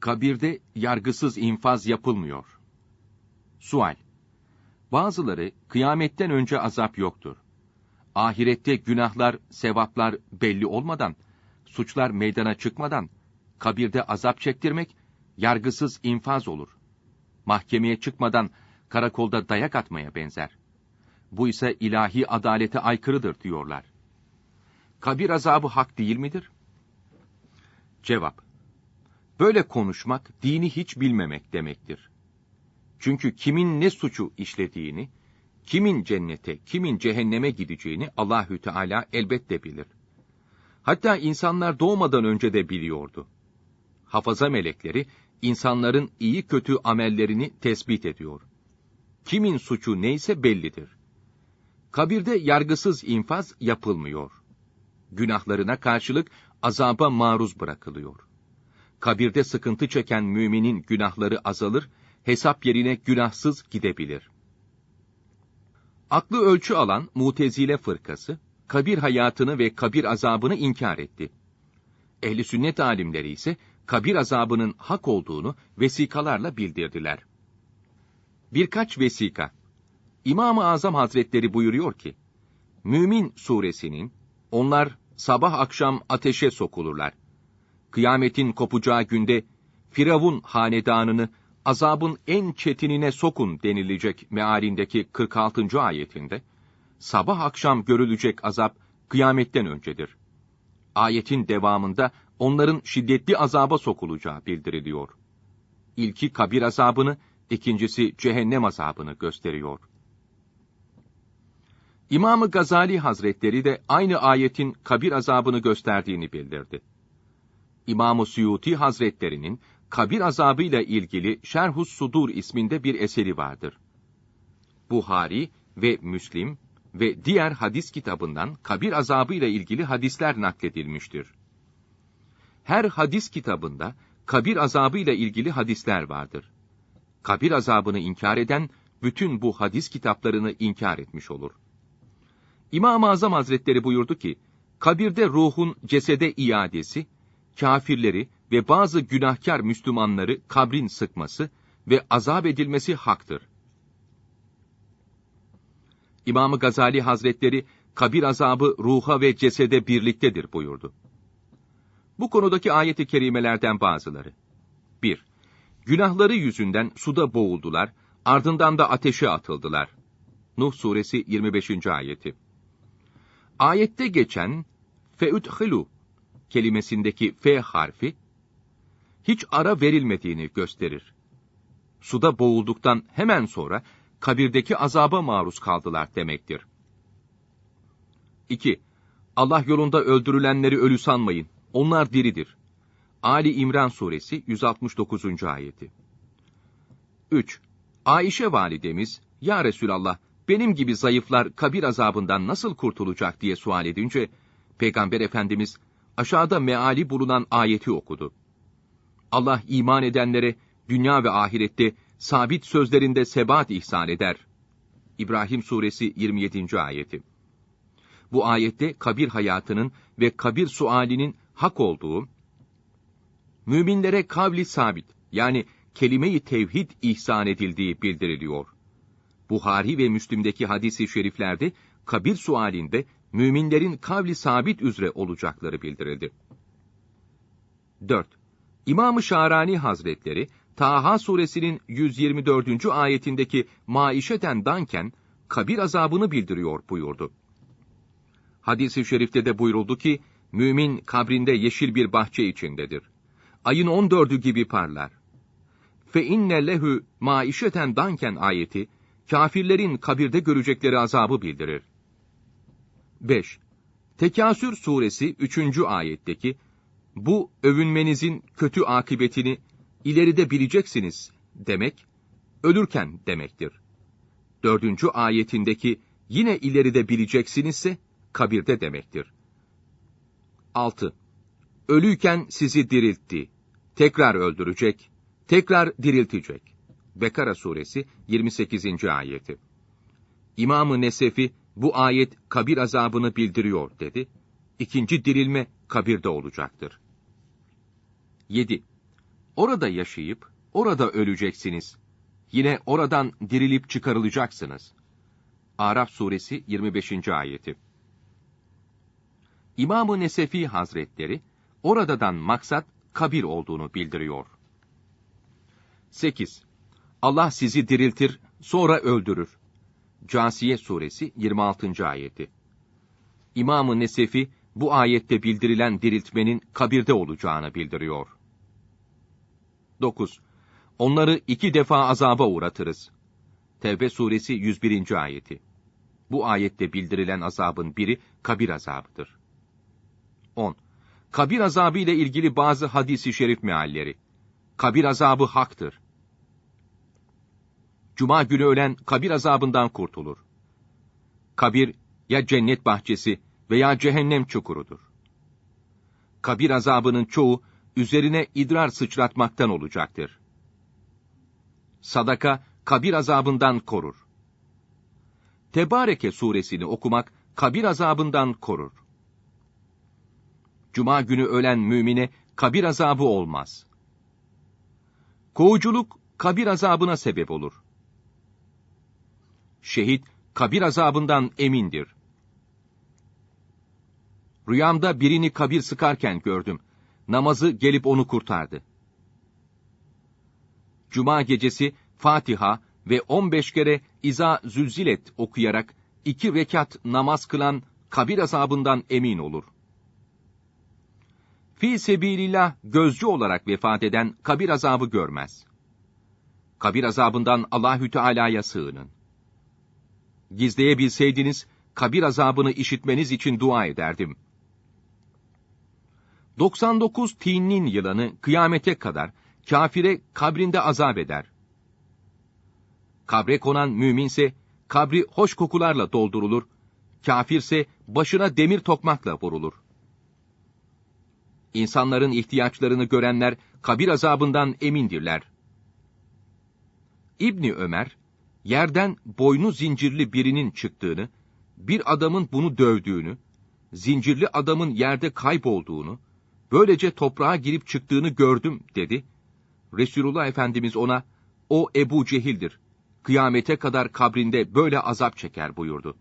kabirde yargısız infaz yapılmıyor. Sual Bazıları kıyametten önce azap yoktur. Ahirette günahlar, sevaplar belli olmadan, suçlar meydana çıkmadan, kabirde azap çektirmek, yargısız infaz olur. Mahkemeye çıkmadan karakolda dayak atmaya benzer. Bu ise ilahi adalete aykırıdır diyorlar. Kabir azabı hak değil midir? Cevap Böyle konuşmak dini hiç bilmemek demektir. Çünkü kimin ne suçu işlediğini, kimin cennete, kimin cehenneme gideceğini Allahü Teala elbette bilir. Hatta insanlar doğmadan önce de biliyordu. Hafaza melekleri insanların iyi kötü amellerini tespit ediyor. Kimin suçu neyse bellidir. Kabirde yargısız infaz yapılmıyor. Günahlarına karşılık azaba maruz bırakılıyor. Kabirde sıkıntı çeken müminin günahları azalır, hesap yerine günahsız gidebilir. Aklı ölçü alan Mutezile fırkası, kabir hayatını ve kabir azabını inkar etti. Ehli sünnet alimleri ise kabir azabının hak olduğunu vesikalarla bildirdiler. Birkaç vesika. İmam-ı Azam Hazretleri buyuruyor ki, Mümin suresinin, onlar sabah akşam ateşe sokulurlar. Kıyametin kopacağı günde, Firavun hanedanını azabın en çetinine sokun denilecek mealindeki 46. ayetinde, sabah akşam görülecek azap kıyametten öncedir. Ayetin devamında onların şiddetli azaba sokulacağı bildiriliyor. İlki kabir azabını, ikincisi cehennem azabını gösteriyor. İmam-ı Gazali Hazretleri de aynı ayetin kabir azabını gösterdiğini bildirdi. İmam-ı Suyuti Hazretlerinin kabir azabıyla ilgili Şerhus Sudur isminde bir eseri vardır. Buhari ve Müslim ve diğer hadis kitabından kabir azabıyla ilgili hadisler nakledilmiştir. Her hadis kitabında kabir azabıyla ilgili hadisler vardır. Kabir azabını inkar eden bütün bu hadis kitaplarını inkar etmiş olur. İmam-ı Azam Hazretleri buyurdu ki, kabirde ruhun cesede iadesi, kafirleri ve bazı günahkar Müslümanları kabrin sıkması ve azap edilmesi haktır. İmam Gazali Hazretleri kabir azabı ruha ve cesede birliktedir buyurdu. Bu konudaki ayeti kerimelerden bazıları. 1. Günahları yüzünden suda boğuldular, ardından da ateşe atıldılar. Nuh suresi 25. ayeti. Ayette geçen feüdhilu kelimesindeki f harfi hiç ara verilmediğini gösterir. Suda boğulduktan hemen sonra kabirdeki azaba maruz kaldılar demektir. 2. Allah yolunda öldürülenleri ölü sanmayın. Onlar diridir. Ali İmran suresi 169. ayeti. 3. Ayşe validemiz, Ya Resulallah, benim gibi zayıflar kabir azabından nasıl kurtulacak diye sual edince, Peygamber Efendimiz aşağıda meali bulunan ayeti okudu. Allah iman edenlere dünya ve ahirette sabit sözlerinde sebat ihsan eder. İbrahim suresi 27. ayeti. Bu ayette kabir hayatının ve kabir sualinin hak olduğu, müminlere kavli sabit yani kelime-i tevhid ihsan edildiği bildiriliyor. Buhari ve Müslim'deki hadisi şeriflerde kabir sualinde müminlerin kavli sabit üzere olacakları bildirildi. 4. İmam-ı Şarani Hazretleri, Taha suresinin 124. ayetindeki maişeten danken, kabir azabını bildiriyor buyurdu. Hadis-i şerifte de buyuruldu ki, mümin kabrinde yeşil bir bahçe içindedir. Ayın 14'ü gibi parlar. Fe inne lehu maişeten danken ayeti, kafirlerin kabirde görecekleri azabı bildirir. 5. Tekasür suresi 3. ayetteki bu övünmenizin kötü akıbetini ileride bileceksiniz demek, ölürken demektir. Dördüncü ayetindeki yine ileride bileceksinizse kabirde demektir. 6. Ölüyken sizi diriltti. Tekrar öldürecek, tekrar diriltecek. Bekara suresi 28. ayeti. İmam-ı Nesefi bu ayet kabir azabını bildiriyor dedi. İkinci dirilme kabirde olacaktır. 7. Orada yaşayıp, orada öleceksiniz. Yine oradan dirilip çıkarılacaksınız. Araf suresi 25. ayeti. İmam-ı Nesefi Hazretleri, oradadan maksat kabir olduğunu bildiriyor. 8. Allah sizi diriltir, sonra öldürür. Casiye suresi 26. ayeti. İmam-ı Nesefi, bu ayette bildirilen diriltmenin kabirde olacağını bildiriyor. 9. Onları iki defa azaba uğratırız. Tevbe suresi 101. ayeti. Bu ayette bildirilen azabın biri kabir azabıdır. 10. Kabir azabı ile ilgili bazı hadisi şerif mealleri. Kabir azabı haktır. Cuma günü ölen kabir azabından kurtulur. Kabir ya cennet bahçesi veya cehennem çukurudur. Kabir azabının çoğu üzerine idrar sıçratmaktan olacaktır. Sadaka kabir azabından korur. Tebareke suresini okumak kabir azabından korur. Cuma günü ölen mümine kabir azabı olmaz. Kovuculuk kabir azabına sebep olur. Şehit kabir azabından emindir. Rüyamda birini kabir sıkarken gördüm. Namazı gelip onu kurtardı. Cuma gecesi Fatiha ve 15 kere İza Zülzilet okuyarak iki rekat namaz kılan kabir azabından emin olur. Fi sebilillah gözcü olarak vefat eden kabir azabı görmez. Kabir azabından Allahü Teala'ya sığının. Gizleyebilseydiniz kabir azabını işitmeniz için dua ederdim. 99 tinin yılanı kıyamete kadar kafire kabrinde azap eder. Kabre konan müminse kabri hoş kokularla doldurulur, kafirse başına demir tokmakla vurulur. İnsanların ihtiyaçlarını görenler kabir azabından emindirler. İbni Ömer, yerden boynu zincirli birinin çıktığını, bir adamın bunu dövdüğünü, zincirli adamın yerde kaybolduğunu, böylece toprağa girip çıktığını gördüm dedi. Resulullah Efendimiz ona, o Ebu Cehil'dir. Kıyamete kadar kabrinde böyle azap çeker buyurdu.